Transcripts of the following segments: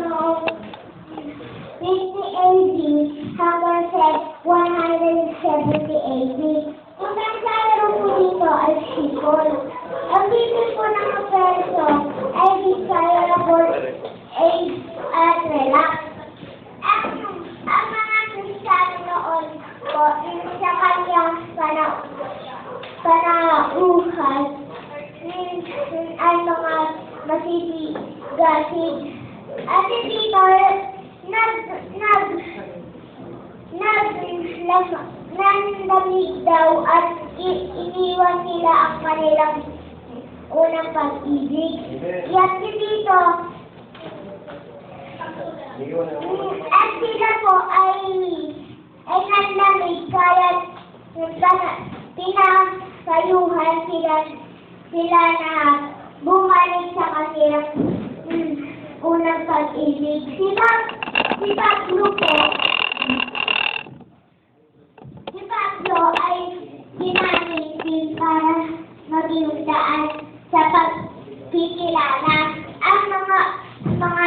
noong 50 AD hanggang sa 170 AD. Ang nagsaro po dito ay sipol. Ang bibig po ng peso ay desirable age at relax. Ang, ang mga Kristiyano noon po, sa kanyang panahon, panauhan, ay mga masisigasig. At dito, nag, nag, nag, nag, nanlamig daw at iniwan nila ang kanilang unang pag-ibig. At dito, at sila po ay ay nanlamig kaya pinasayuhan sila sila na bumalik sa kanilang unang pag-ibig. Si Pab, si Pablo po, si Pablo ay ginamit din para maging daan sa pagkikilala ang mga mga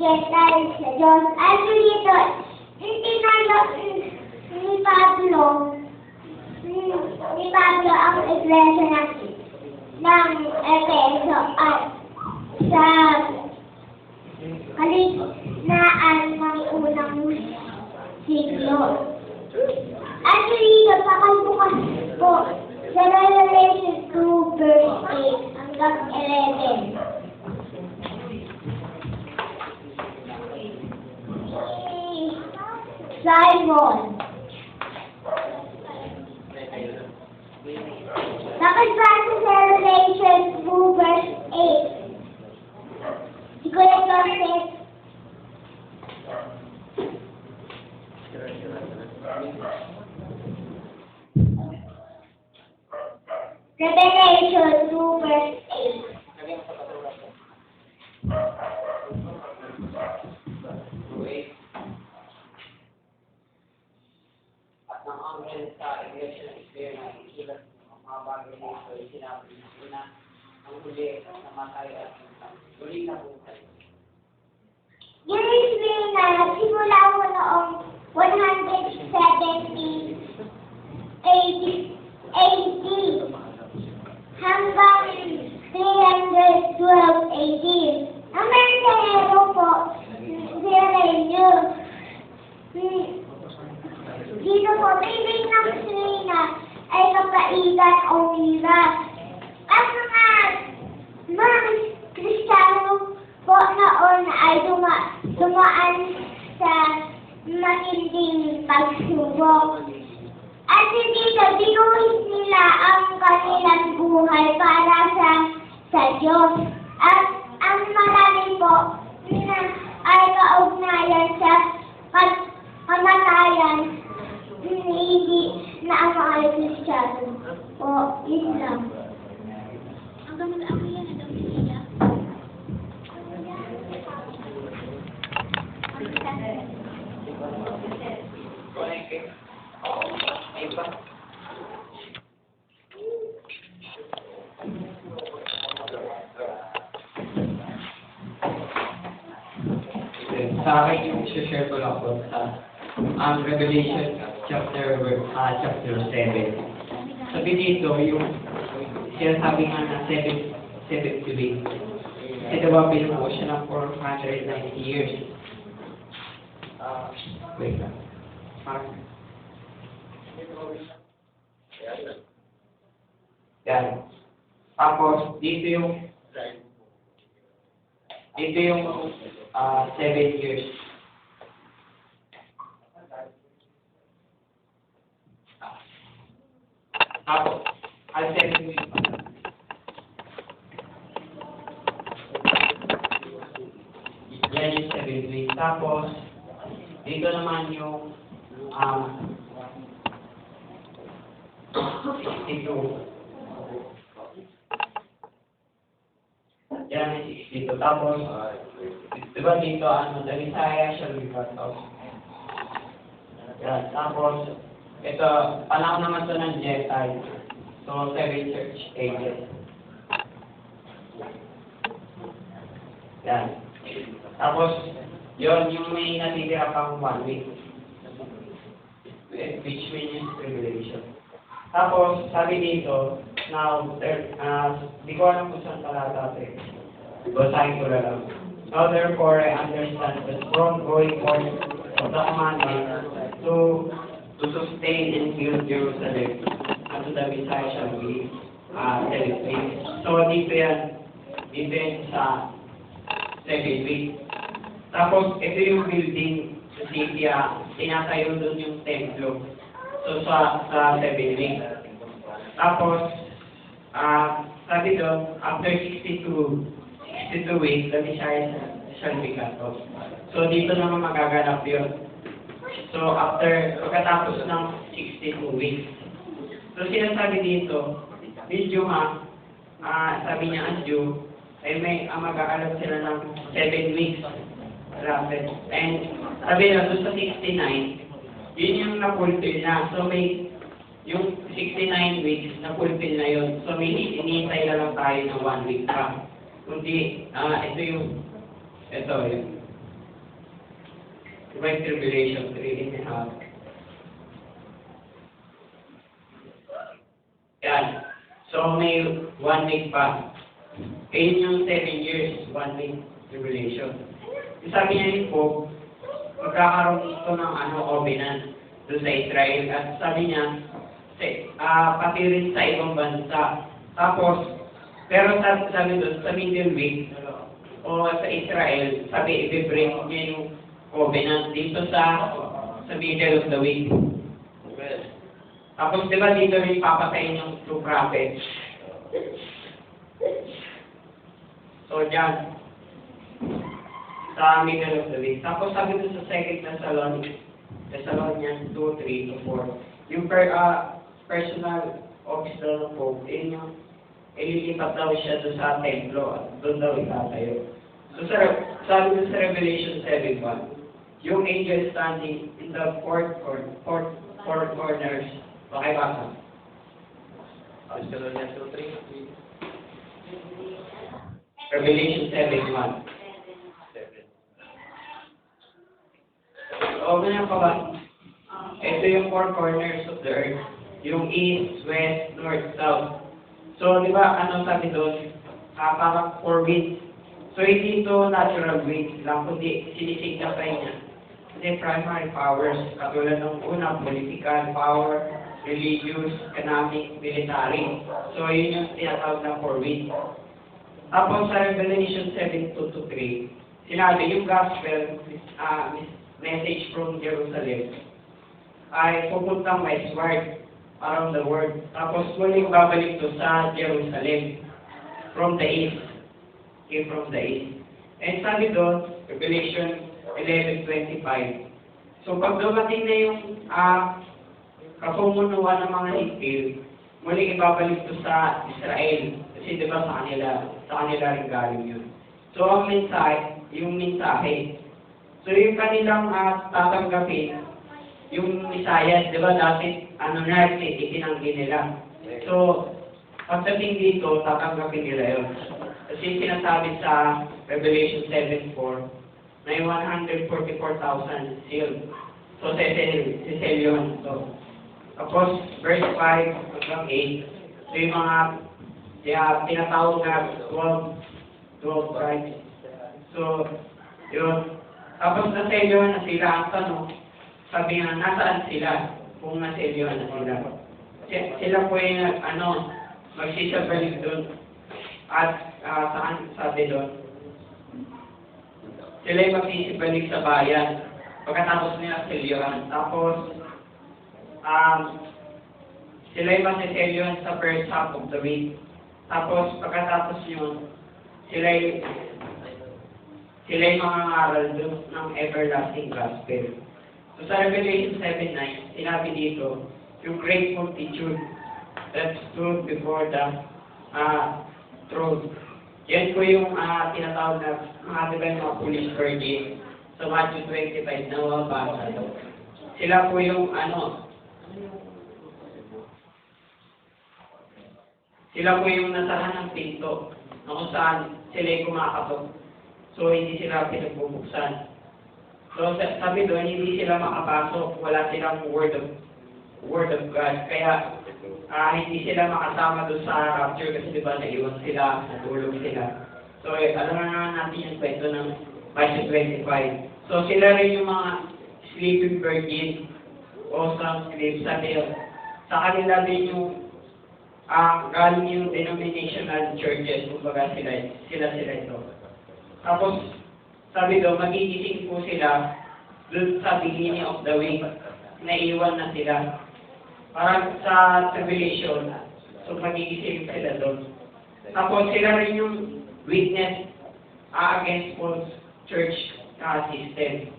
Gentiles sa Diyos. At dito, na ni Pablo, ni Pablo ang iglesia ng, ng Efeso at sa kaligtaan ng unang siglo. At dito, pakalbukas po sa Revelation 2 verse 8 hanggang 11. Simon. Dapat ba sa Revelation 2 verse 8? Si Kuya Ng anghel sa iglesia ng Esperna, isulat ang mga bagay nito ay sinabi ng una, ang huli at namatay at huli na buhay. Ginis na nagsimula ko noong 170 AD, AD hanggang 312 AD. Ang mensahero po, si Renyo. Dito po, bibig ng Sina ay kapaitan o mira. At mga mga Kristiyano po noon ay duma, dumaan sa matinding pagsubok. At dito, dinuhis nila ang kanilang buhay para sa sa Diyos. At ang marami po na ay kaugnayan sa kat- kamatayan hindi na ang mga Kristiyano. O, yun lang. Ang gamit ang yan, ang gamit ba? Sa akin share ko lang po sa um, Revelation chapter uh, chapter 7. Sabi dito, yung sinasabi nga na 7, 7 to 8. Kasi diba binuo siya ng 490 years. Uh, wait lang. Mark. Yan. Tapos, dito yung dito yung ah, seven years. Tapos, ang seven weeks. Yan yung seven weeks. Tapos, dito naman yung um, 62. Yan yung 62. Tapos, di ba dito, ano, the Messiah shall be cut. Yan. Tapos, ito, panahon naman to ng Gentile. So, seven church ages. Yan. Tapos, yon yung may natitira pang one week. Which means tribulation. Tapos, sabi dito, now, there, uh, di ko alam kung saan talata ito. Basahin ko na lang. Now therefore I understand the strong going forth of the commandment to to sustain and build Jerusalem unto the Messiah shall be uh, weeks. So dito yan, dito yan sa seven weeks. Tapos ito yung building sa city, ah, tinatayo doon yung templo. So sa sa seven weeks. Tapos, ah, sabi doon, after 62 62 weeks, the Messiah shall be cut off. So, dito naman magaganap yun. So, after, pagkatapos ng 62 weeks. So, sinasabi dito, medyo nga, ah, sabi niya ang Jew, ay may, ang mag-aalam sila ng 7 weeks. Rapid. And, sabi na, doon sa 69, yun yung na-fulfill na. So, may, yung 69 weeks, na-fulfill na yun. So, may hinihintay na lang tayo ng 1 week pa. Kundi, ah, ito yung, ito yung, Great Tribulation, three and a half. Yan. So, may one week pa. Ayun yung seven years, one week. Yung Sabi niya yung Pope, magkakaroon ito ng ano, covenant doon sa Israel. At sabi niya, ah, pati rin sa ibang bansa. Tapos, pero sabi, sabi doon, sa Middle Week, o sa Israel, sabi, i-break niya yung covenant dito sa sa middle of the week. Tapos, di ba dito rin papatayin yung two prophets? So, dyan. Sa middle of the week. Tapos, sabi doon sa second Thessalonians, Thessalonians 2, 3 to 4. Yung per, ah, personal officer ng Pope, yun yung ililipat daw siya doon sa templo at doon daw itatayo. So, sa, sabi doon sa Revelation 7.1, yung angel standing in the fourth, cor- fourth, four corners, pakibasa. Thessalonians 2:3. Revelation 7.1. O, ganyan pa ba? Ito yung four corners of the earth. Yung east, west, north, south. So, di ba, ano sabi doon? Ah, parang four winds. So, hindi ito natural winds lang, kundi sinisignify niya. Kasi primary powers, katulad ng una, political power, religious, economic, military. So, yun yung tinatawag na four winds. Tapos sa Revelation 7, 2 to 3, sinabi yung gospel, ah, message from Jerusalem, ay pupuntang westward around the world. Tapos muling babalik to sa Jerusalem from the east. Came from the east. And sabi doon, Revelation 11.25, So pag dumating na yung ah, kapumunuan ng mga hipil, muling ibabalik to sa Israel. Kasi di ba sa kanila, sa kanila rin galing yun. So ang mensahe, yung mensahe. So yung kanilang ah, tatanggapin, yung Isaiah, di ba dati, ano na, itinanggi nila. So, pagdating dito, tatanggapin nila yun. Kasi sinasabi sa Revelation 7.4, yung 144,000 sealed. So, sesel, sesel yun. So, tapos, verse 5 hanggang 8, so yung mga kaya tinatawag na 12, 12 tribes. So, yun. Tapos naselyohan na sila ang tanong, sabi nga, nasaan sila kung naselyohan na sila? Si- Sila po yung, ano, magsisabalik doon. At ah, saan sabi doon? Sila yung magsisibalik sa bayan. Pagkatapos nila selyohan. Tapos, um, sila yung masiselyohan sa first half of the week. Tapos, pagkatapos yun, sila yung sila yung mga ngaral doon ng everlasting gospel. So sa Revelation 7.9, sinabi dito, yung great multitude that stood before the uh, throne. Yan po yung uh, tinatawag na mga diba yung mga foolish virgin sa Matthew 25 na mababasa. Sila po yung ano, sila po yung nasahan ng pinto na kung saan sila yung kumakatok. So, hindi sila pinagbubuksan. So, sa- sabi doon, hindi sila makapasok. Wala silang word of word of God. Kaya, ah hindi sila makasama doon sa rapture kasi di ba naiwan sila, natulog sila. So, eh, alam na naman natin yung kwento ng Matthew 25. So, sila rin yung mga sleeping virgin o some slaves sa Leo. Sa kanila din yung ah galing yung denominational churches, kumbaga sila, sila sila ito. Tapos, sabi daw, magigising po sila doon sa beginning of the week, naiwan na sila. Parang sa tribulation, so magigising sila doon. Tapos sila rin yung witness ah, against false church ah, system.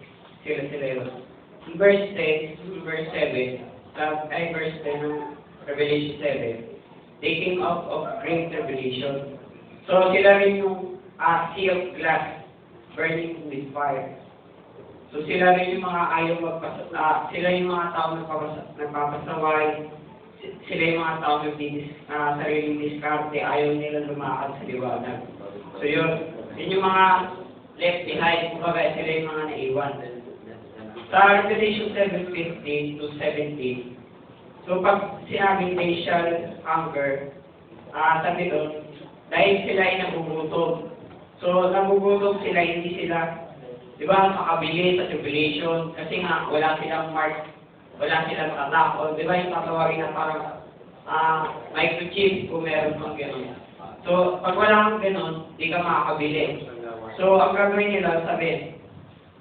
Sila sila yun. In verse 10, in verse 7, sa, ay verse 10 ng Revelation 7, taking up of great tribulation. So sila rin yung ah, sea of glass burning with fire. So sila rin yung mga ayaw magpas ah, sila yung mga tao nagpapas nagpapasaway, si- sila yung mga tao nagdidis uh, sariling diskarte, ayaw nila lumakad sa liwanag. So yun, yun yung mga left behind, kumbaga sila yung mga naiwan. Sa Revelation 7:15 to 17, so pag sinabing shall hunger, ah sabi doon, dahil sila ay nagugutom. So nagugutom sila, hindi sila Di ba, makabili sa tribulation kasi nga wala silang mark, wala silang. O di ba yung tatawagin na parang ah microchip kung meron kang gano'n. So, pag wala kang gano'n, di ka makakabili. So, ang gagawin nila, sabi,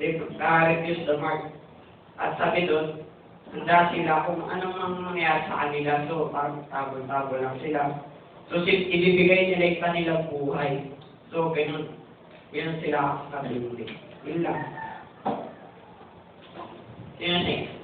they uh, refuse the mark. At sabi doon, handa sila kung anong mang mangyayari sa kanila. So, parang tago-tago lang sila. So, ibibigay nila yung kanilang buhay. So, ganun. Ganun sila kakabili. Yun lang. Nga lang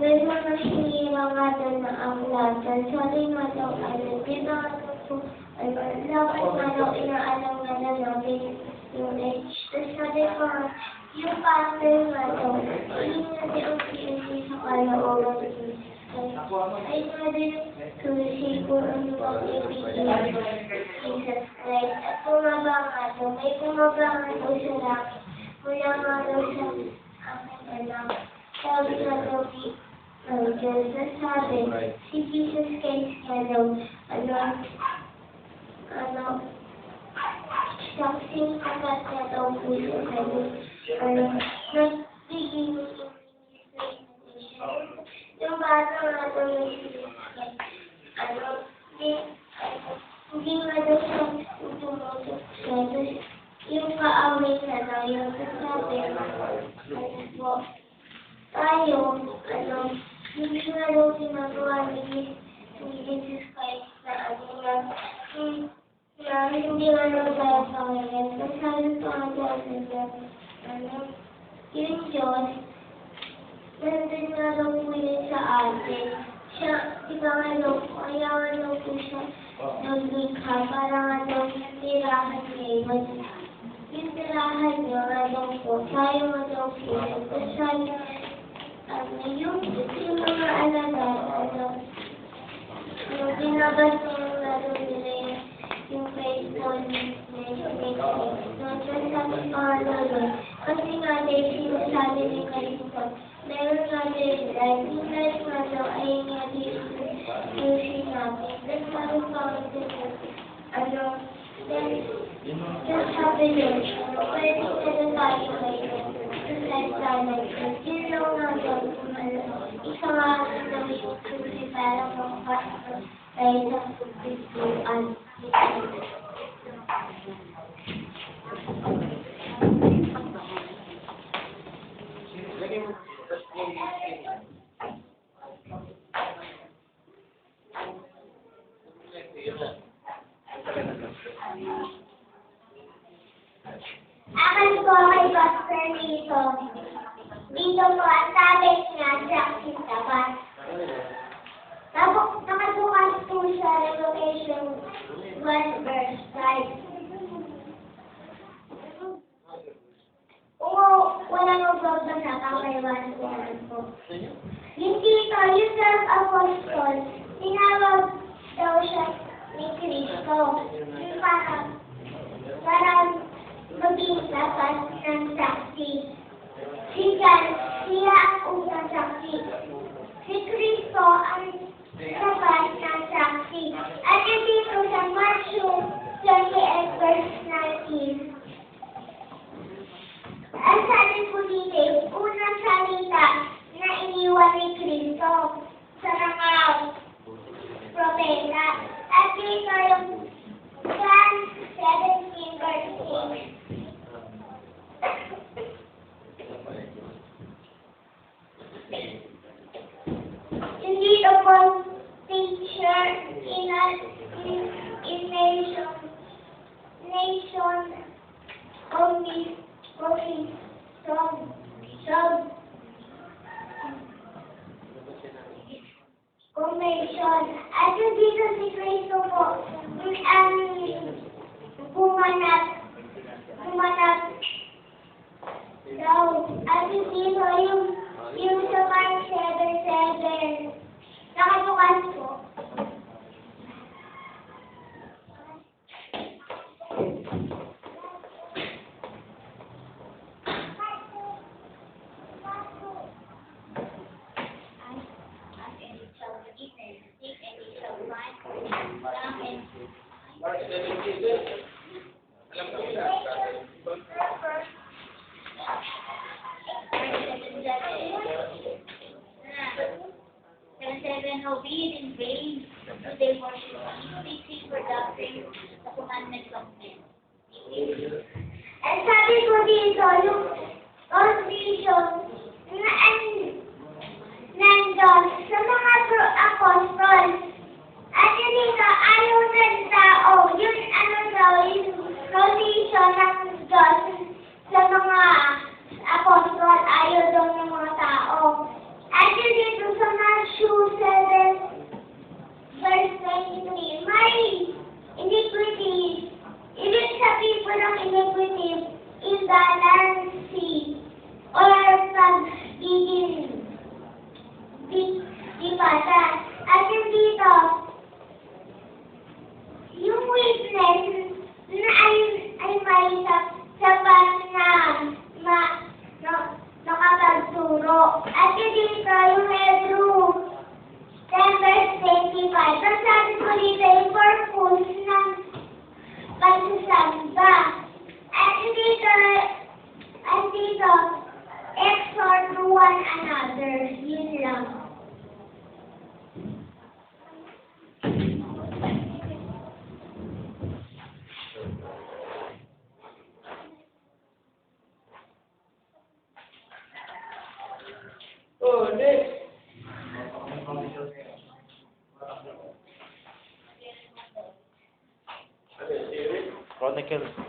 ano na yung mga na nga daw, ano, di ba ano po, ano, dapat daw inaalam nga daw natin yung age. Tapos sabi ko, yung pastor nga daw, hindi daw ang pinisi sa kalooban. Ay din, susi ko ang ang ibigin Jesus Christ. At bumaba nga daw, may bumaba nga daw sa langit. Mula nga daw sa aking anak. Sabi nga daw, ang Diyos na sabi, si Jesus Christ nga daw, ano, ano, saksing kagat na daw po siya ano, ano, nagbiging yung bata nga daw yung Jesus Christ, ano, di, ano, hindi nga daw siya tumutok siya, Tapos, yung kaaway na daw, yung sasabi, ano po, tayo, ano, hindi nga daw ginagawa ni, ni Jesus Christ na ano na, hmm, na hindi nga daw tayo sa kanya. Tapos sabi ko nga daw na, ano, yung Diyos, nandun nga daw po yun sa atin. Siya, di ba nga daw po, kaya nga daw po siya naglikha para nga daw tirahan niya yun. Yung nga daw po, tayo daw po. Tapos sabi, ano, yung, yung mga alaga, ano, yung binabas niya lalo nila yung, yung faithfulness niya, yung faithfulness. Nandun sa mga lalo. Kasi nga, dahil sinasabi ni Kristo, meron nga din light. Yung light nga daw ay nga din using namin. Then, meron pa ako ano, then, then sabi yun, pwede na tayo. Just like that, like, yun lang nga kung ano, isa nga daw yung susi para makapasok tayo sa pagpipilian. Akan ko kay Pastor dito. Dito po ang sabi niya sa aking tapat. Tapos nakabukas po sa Revelation 1 verse 5. Oo, walang pa kay 1 po. Yung dito, yung 12 apostol, tinawag daw siya ni Kristo. Yung parang, parang maging dapat ng saksi. Si John, siya ang unang saksi. Si Kristo ang dapat ng saksi. At yung dito sa Matthew 28 verse January 2012. Seven, obeyed in vain, but they worship they seek for doctrine, the commandments of men. At sabi ko dito, yung condition na ang nandun sa mga apostol. At yun dito, ayaw ng tao, yun ano daw, yung condition ng Diyos sa mga apostol, ayaw daw ng mga tao. iniquity. Another. Yun lang. Oh, next. Chronicle.